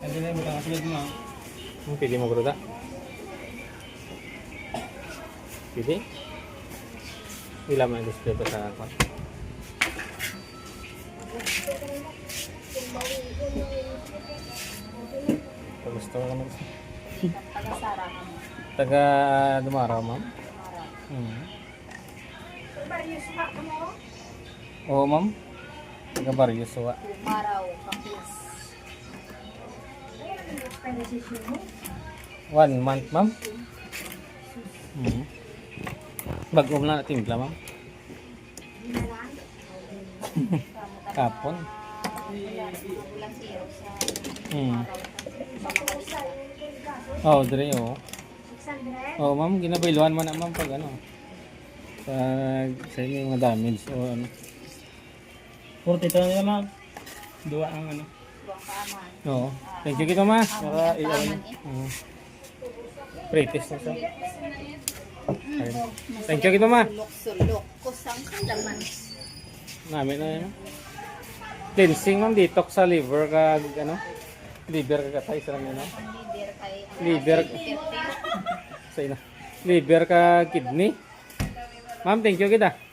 Ini. ಮುಗಿದ ಪಿಡಿ ಇಲ್ಲ ಮಾಡಿಸ್ತೇವೆ ಬೇಕಾಗ Gusto ko naman. Taga Sara ka mo. Taga Dumara, ma'am. Hmm. Baryo Suwa ka mo? One month, ma'am. Hmm. Bagom na timpla, ma'am. Kapon. Hmm. Oh, dire oh. Oh, ma'am, ginabayluhan mo na ma'am pag ano. Sa sa inyo mga damage o ano. Puro ito na naman. Dua ang ano. Oo. Thank you kito ma. Kaman eh. Uh, Pretest na siya. Ayun. Thank you kito ma. Sulok-sulok. Kusang kalaman. Namin na yun. Cleansing ma'am detox sa liver kag ano. Liver kag katay sa namin no. Liver kay... Liver. Liver. Sa ina. Liver kag kidney. Ma'am, thank you kita.